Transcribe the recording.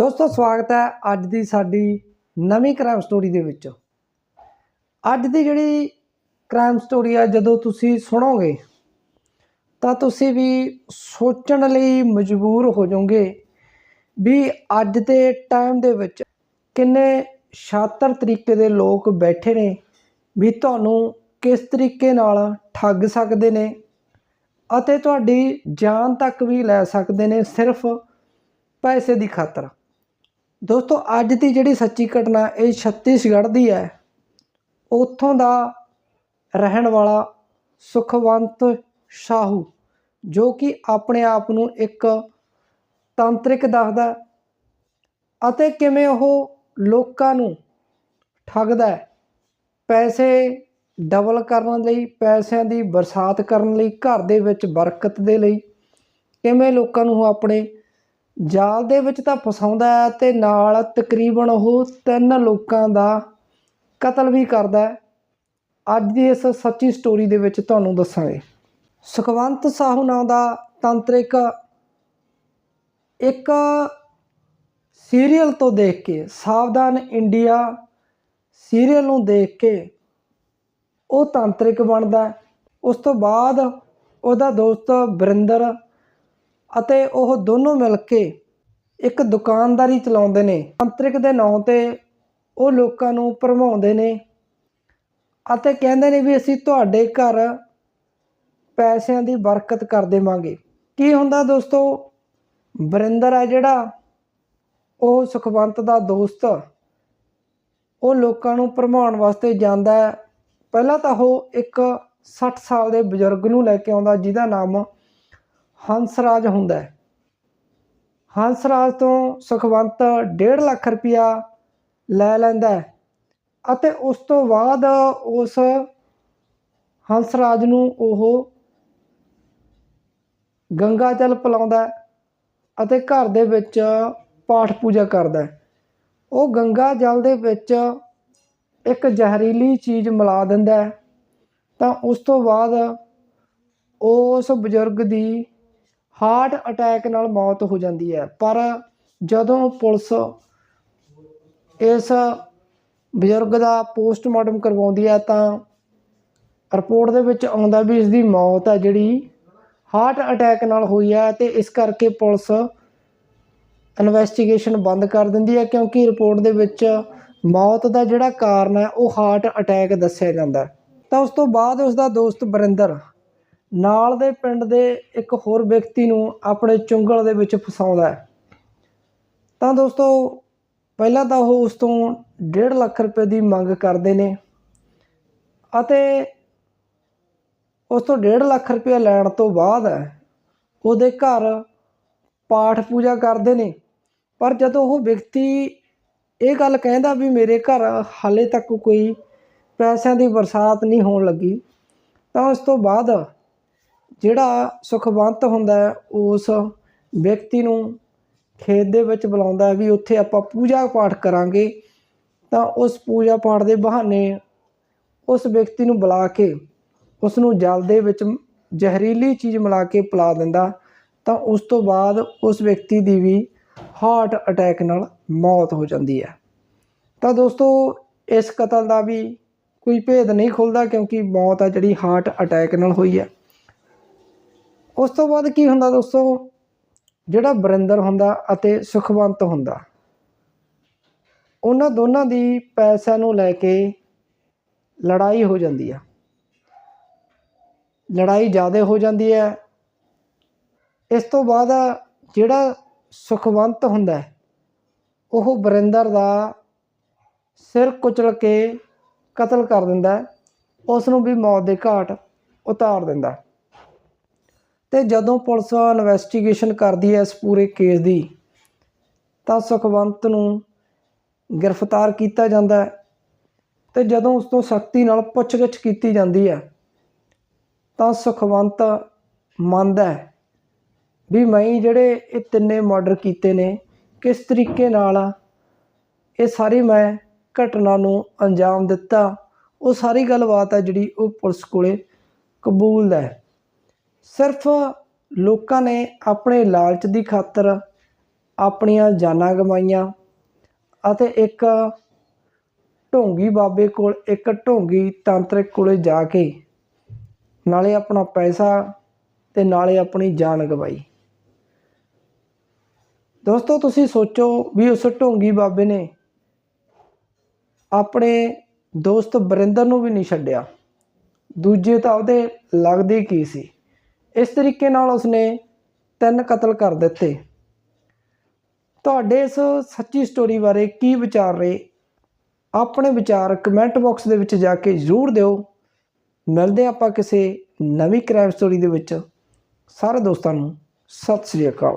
ਦੋਸਤੋ, ਸਵਾਗਤ ਹੈ ਅੱਜ ਦੀ ਸਾਡੀ ਨਵੀਂ ਕ੍ਰਾਈਮ ਸਟੋਰੀ ਦੇ ਵਿੱਚ। ਅੱਜ ਦੀ ਜਿਹੜੀ ਕ੍ਰਾਈਮ ਸਟੋਰੀ ਆ, ਜਦੋਂ ਤੁਸੀਂ ਸੁਣੋਗੇ, ਤਾਂ ਤੁਸੀਂ ਵੀ ਸੋਚਣ ਲਈ ਮਜਬੂਰ ਹੋ ਜਾਓਗੇ ਵੀ ਅੱਜ ਦੇ ਟਾਈਮ ਦੇ ਵਿੱਚ ਕਿੰਨੇ ਸ਼ਾਤਰ ਤਰੀਕੇ ਦੇ ਲੋਕ ਬੈਠੇ ਨੇ, ਵੀ ਤੁਹਾਨੂੰ ਕਿਸ ਤਰੀਕੇ ਨਾਲ ਠੱਗ ਸਕਦੇ ਨੇ ਅਤੇ ਤੁਹਾਡੀ ਜਾਨ ਤੱਕ ਵੀ ਲੈ ਸਕਦੇ ਨੇ ਸਿਰਫ ਪੈਸੇ ਦੀ ਖਾਤਰ। ਦੋਸਤੋ, ਅੱਜ ਦੀ ਜਿਹੜੀ ਸੱਚੀ ਘਟਨਾ, ਇਹ ਛੱਤੀਸਗੜ੍ਹ ਦੀ ਹੈ। ਉੱਥੋਂ ਦਾ ਰਹਿਣ ਵਾਲਾ ਸੁਖਵੰਤ ਸਾਹੂ, ਜੋ ਕਿ ਆਪਣੇ ਆਪ ਨੂੰ ਇੱਕ ਤਾਂਤਰਿਕ ਦੱਸਦਾ ਅਤੇ ਕਿਵੇਂ ਉਹ ਲੋਕਾਂ ਨੂੰ ਠੱਗਦਾ ਪੈਸੇ ਡਬਲ ਕਰਨ ਲਈ, ਪੈਸਿਆਂ ਦੀ ਬਰਸਾਤ ਕਰਨ ਲਈ, ਘਰ ਦੇ ਵਿੱਚ ਬਰਕਤ ਦੇ ਲਈ, ਕਿਵੇਂ ਲੋਕਾਂ ਨੂੰ ਉਹ ਆਪਣੇ ਜਾਲ ਦੇ ਵਿੱਚ ਤਾਂ ਫਸਾਉਂਦਾ ਹੈ ਤੇ ਨਾਲ ਤਕਰੀਬਨ ਉਹ ਤਿੰਨ ਲੋਕਾਂ ਦਾ ਕਤਲ ਵੀ ਕਰਦਾ ਹੈ। ਅੱਜ ਦੀ ਇਸ ਸੱਚੀ ਸਟੋਰੀ ਦੇ ਵਿੱਚ ਤੁਹਾਨੂੰ ਦੱਸਾਂਗੇ। ਸੁਖਵੰਤ ਸਾਹੂ ਨਾਂ ਦਾ ਤੰਤਰਿਕ ਇੱਕ ਸੀਰੀਅਲ ਤੋਂ ਦੇਖ ਕੇ, ਸਾਵਧਾਨ ਇੰਡੀਆ ਸੀਰੀਅਲ ਨੂੰ ਦੇਖ ਕੇ ਉਹ ਤਾਂਤਰਿਕ ਬਣਦਾ ਉਸ ਤੋਂ ਬਾਅਦ ਉਹਦਾ ਦੋਸਤ ਬਰਿੰਦਰ ਅਤੇ ਉਹ ਦੋਨੋਂ ਮਿਲ ਕੇ ਇੱਕ ਦੁਕਾਨਦਾਰੀ ਚਲਾਉਂਦੇ ਨੇ। ਤਾਂਤਰਿਕ ਦੇ ਨਾਂ ਤੇ ਉਹ ਲੋਕਾਂ ਨੂੰ ਭਰਮਾਉਂਦੇ ਨੇ ਅਤੇ ਕਹਿੰਦੇ ਨੇ ਵੀ ਅਸੀਂ ਤੁਹਾਡੇ ਘਰ ਪੈਸਿਆਂ ਦੀ ਬਰਕਤ ਕਰ ਦੇਵਾਂਗੇ। ਕੀ ਹੁੰਦਾ ਦੋਸਤੋ? ਵਰਿੰਦਰ ਹੈ ਜਿਹੜਾ, ਉਹ ਸੁਖਵੰਤ ਦਾ ਦੋਸਤ। ਉਹ ਲੋਕਾਂ ਨੂੰ ਭਰਮਾਉਣ ਵਾਸਤੇ ਜਾਂਦਾ ਹੈ। ਪਹਿਲਾਂ ਤਾਂ ਉਹ ਇੱਕ 60 ਸਾਲ ਦੇ ਬਜ਼ੁਰਗ ਨੂੰ ਲੈ ਕੇ ਆਉਂਦਾ, ਜਿਹਦਾ ਨਾਮ ਹੰਸਰਾਜ ਹੁੰਦਾ ਹੈ। ਹੰਸਰਾਜ ਤੋਂ ਸੁਖਵੰਤ 1.5 ਲੱਖ ਰੁਪਇਆ ਲੈ ਲੈਂਦਾ ਹੈ ਅਤੇ ਉਸ ਤੋਂ ਬਾਅਦ ਉਸ ਹੰਸਰਾਜ ਨੂੰ ਉਹ ਗੰਗਾ ਜਲ ਪਿਲਾਉਂਦਾ ਅਤੇ ਘਰ ਦੇ ਵਿੱਚ ਪਾਠ ਪੂਜਾ ਕਰਦਾ ਉਹ ਗੰਗਾ ਜਲ ਦੇ ਵਿੱਚ ਇੱਕ ਜ਼ਹਿਰੀਲੀ ਚੀਜ਼ ਮਿਲਾ ਦਿੰਦਾ ਤਾਂ ਉਸ ਤੋਂ ਬਾਅਦ ਉਸ ਬਜ਼ੁਰਗ ਦੀ ਹਾਰਟ ਅਟੈਕ ਨਾਲ ਮੌਤ ਹੋ ਜਾਂਦੀ ਹੈ। ਪਰ ਜਦੋਂ ਪੁਲਿਸ ਇਸ ਬਜ਼ੁਰਗ ਦਾ ਪੋਸਟਮਾਰਟਮ ਕਰਵਾਉਂਦੀ ਹੈ, ਤਾਂ ਰਿਪੋਰਟ ਦੇ ਵਿੱਚ ਆਉਂਦਾ ਵੀ ਇਸ ਦੀ ਮੌਤ ਹੈ, ਜਿਹੜੀ ਹਾਰਟ ਅਟੈਕ ਨਾਲ ਹੋਈ ਹੈ ਤੇ ਇਸ ਕਰਕੇ ਪੁਲਿਸ ਇਨਵੈਸਟੀਗੇਸ਼ਨ ਬੰਦ ਕਰ ਦਿੰਦੀ ਹੈ, ਕਿਉਂਕਿ ਰਿਪੋਰਟ ਦੇ ਵਿੱਚ ਮੌਤ ਦਾ ਜਿਹੜਾ ਕਾਰਨ ਹੈ, ਉਹ ਹਾਰਟ ਅਟੈਕ ਦੱਸਿਆ ਜਾਂਦਾ ਤਾਂ ਉਸ ਤੋਂ ਬਾਅਦ ਉਸ ਦਾ ਦੋਸਤ ਬਰਿੰਦਰ ਨਾਲ ਦੇ ਪਿੰਡ ਦੇ ਇੱਕ ਹੋਰ ਵਿਅਕਤੀ ਨੂੰ ਆਪਣੇ ਚੁੰਗਲ ਦੇ ਵਿੱਚ ਫਸਾਉਂਦਾ ਹੈ। ਤਾਂ ਦੋਸਤੋ, ਪਹਿਲਾਂ ਤਾਂ ਉਹ ਉਸ ਤੋਂ 1.5 ਲੱਖ ਰੁਪਏ ਦੀ ਮੰਗ ਕਰਦੇ ਨੇ ਅਤੇ ਉਸ ਤੋਂ 1.5 ਲੱਖ ਰੁਪਏ ਲੈਣ ਤੋਂ ਬਾਅਦ ਉਹਦੇ ਘਰ ਪਾਠ ਪੂਜਾ ਕਰਦੇ ਨੇ। ਪਰ ਜਦੋਂ ਉਹ ਵਿਅਕਤੀ ਇਹ ਗੱਲ ਕਹਿੰਦਾ ਵੀ ਮੇਰੇ ਘਰ ਹਾਲੇ ਤੱਕ ਕੋਈ ਪੈਸਿਆਂ ਦੀ ਬਰਸਾਤ ਨਹੀਂ ਹੋਣ ਲੱਗੀ, ਤਾਂ ਉਸ ਤੋਂ ਬਾਅਦ ਜਿਹੜਾ ਸੁਖਵੰਤ ਹੁੰਦਾ ਉਸ ਵਿਅਕਤੀ ਨੂੰ ਖੇਤ ਦੇ ਵਿੱਚ ਬੁਲਾਉਂਦਾ ਵੀ ਉੱਥੇ ਆਪਾਂ ਪੂਜਾ ਪਾਠ ਕਰਾਂਗੇ, ਤਾਂ ਉਸ ਪੂਜਾ ਪਾਠ ਦੇ ਬਹਾਨੇ ਉਸ ਵਿਅਕਤੀ ਨੂੰ ਬੁਲਾ ਕੇ ਉਸ ਨੂੰ ਜਲ ਦੇ ਵਿੱਚ ਜ਼ਹਿਰੀਲੀ ਚੀਜ਼ ਮਿਲਾ ਕੇ ਪਿਲਾ ਦਿੰਦਾ, ਤਾਂ ਉਸ ਤੋਂ ਬਾਅਦ ਉਸ ਵਿਅਕਤੀ ਦੀ ਵੀ ਹਾਰਟ ਅਟੈਕ ਨਾਲ ਮੌਤ ਹੋ ਜਾਂਦੀ ਹੈ। ਤਾਂ ਦੋਸਤੋ, ਇਸ ਕਤਲ ਦਾ ਵੀ ਕੋਈ ਭੇਦ ਨਹੀਂ ਖੁੱਲਦਾ ਕਿਉਂਕਿ ਮੌਤ ਆ ਜਿਹੜੀ ਹਾਰਟ ਅਟੈਕ ਨਾਲ ਹੋਈ ਹੈ। ਉਸ ਤੋਂ ਬਾਅਦ ਕੀ ਹੁੰਦਾ ਦੋਸਤੋ? ਜਿਹੜਾ ਬਰਿੰਦਰ ਹੁੰਦਾ ਅਤੇ ਸੁਖਵੰਤ ਹੁੰਦਾ। ਉਹਨਾਂ ਦੋਨਾਂ ਦੀ ਪੈਸਿਆਂ ਨੂੰ ਲੈ ਕੇ ਲੜਾਈ ਹੋ ਜਾਂਦੀ ਆ। ਲੜਾਈ ਜ਼ਿਆਦਾ ਹੋ ਜਾਂਦੀ ਹੈ। ਇਸ ਤੋਂ ਬਾਅਦ ਜਿਹੜਾ ਸੁਖਵੰਤ ਹੁੰਦਾ ਉਹ ਬਰਿੰਦਰ ਦਾ ਸਿਰ ਕੁਚਲ ਕੇ ਕਤਲ ਕਰ ਦਿੰਦਾ ਉਸ ਨੂੰ ਵੀ ਮੌਤ ਦੇ ਘਾਟ ਉਤਾਰ ਦਿੰਦਾ ਤੇ ਜਦੋਂ ਪੁਲਿਸ ਇਨਵੈਸਟੀਗੇਸ਼ਨ ਕਰਦੀ ਹੈ ਇਸ ਪੂਰੇ ਕੇਸ ਦੀ, ਤਾਂ ਸੁਖਵੰਤ ਨੂੰ ਗ੍ਰਿਫਤਾਰ ਕੀਤਾ ਜਾਂਦਾ ਹੈ ਤੇ ਜਦੋਂ ਉਸ ਤੋਂ ਸਖਤੀ ਨਾਲ ਪੁੱਛਗਿੱਛ ਕੀਤੀ ਜਾਂਦੀ ਹੈ, ਤਾਂ ਸੁਖਵੰਤ ਮੰਨਦਾ ਹੈ ਵੀ ਮੈਂ ਜਿਹੜੇ ਇਹ ਤਿੰਨੇ ਮਰਡਰ ਕੀਤੇ ਨੇ, ਕਿਸ ਤਰੀਕੇ ਨਾਲ ਇਹ ਸਾਰੀ ਮੈਂ ਘਟਨਾ ਨੂੰ ਅੰਜਾਮ ਦਿੱਤਾ, ਉਹ ਸਾਰੀ ਗੱਲਬਾਤ ਹੈ ਜਿਹੜੀ ਉਹ ਪੁਲਿਸ ਕੋਲੇ ਕਬੂਲਦਾ ਹੈ। ਸਿਰਫ ਲੋਕਾਂ ਨੇ ਆਪਣੇ ਲਾਲਚ ਦੀ ਖਾਤਰ ਆਪਣੀਆਂ ਜਾਨਾਂ ਗਵਾਈਆਂ ਅਤੇ ਇੱਕ ਢੋਂਗੀ ਬਾਬੇ ਕੋਲ, ਇੱਕ ਢੋਂਗੀ ਤਾਂਤਰਿਕ ਕੋਲੇ ਜਾ ਕੇ ਨਾਲੇ ਆਪਣਾ ਪੈਸਾ ਤੇ ਨਾਲੇ ਆਪਣੀ ਜਾਨ ਗਵਾਈ। ਦੋਸਤੋ, ਤੁਸੀਂ ਸੋਚੋ ਵੀ ਉਸ ਢੋਂਗੀ ਬਾਬੇ ਨੇ ਆਪਣੇ ਦੋਸਤ ਬਰਿੰਦਰ ਨੂੰ ਵੀ ਨਹੀਂ ਛੱਡਿਆ। ਦੂਜੇ ਤਾਂ ਉਹਦੇ ਲੱਗਦੇ ਕੀ ਸੀ? ਇਸ ਤਰੀਕੇ ਨਾਲ ਉਸਨੇ ਤਿੰਨ ਕਤਲ ਕਰ ਦਿੱਤੇ। ਤੁਹਾਡੇ ਇਸ ਸੱਚੀ ਸਟੋਰੀ ਬਾਰੇ ਕੀ ਵਿਚਾਰ ਰਹੇ? ਆਪਣੇ ਵਿਚਾਰ ਕਮੈਂਟ ਬਾਕਸ ਦੇ ਵਿੱਚ ਜਾ ਕੇ ਜ਼ਰੂਰ ਦਿਓ। ਮਿਲਦੇ ਹਾਂ ਆਪਾਂ ਕਿਸੇ ਨਵੀਂ ਕ੍ਰਾਈਮ ਸਟੋਰੀ ਦੇ ਵਿੱਚ। ਸਾਰੇ ਦੋਸਤਾਂ ਨੂੰ ਸਤਿ ਸ੍ਰੀ ਅਕਾਲ।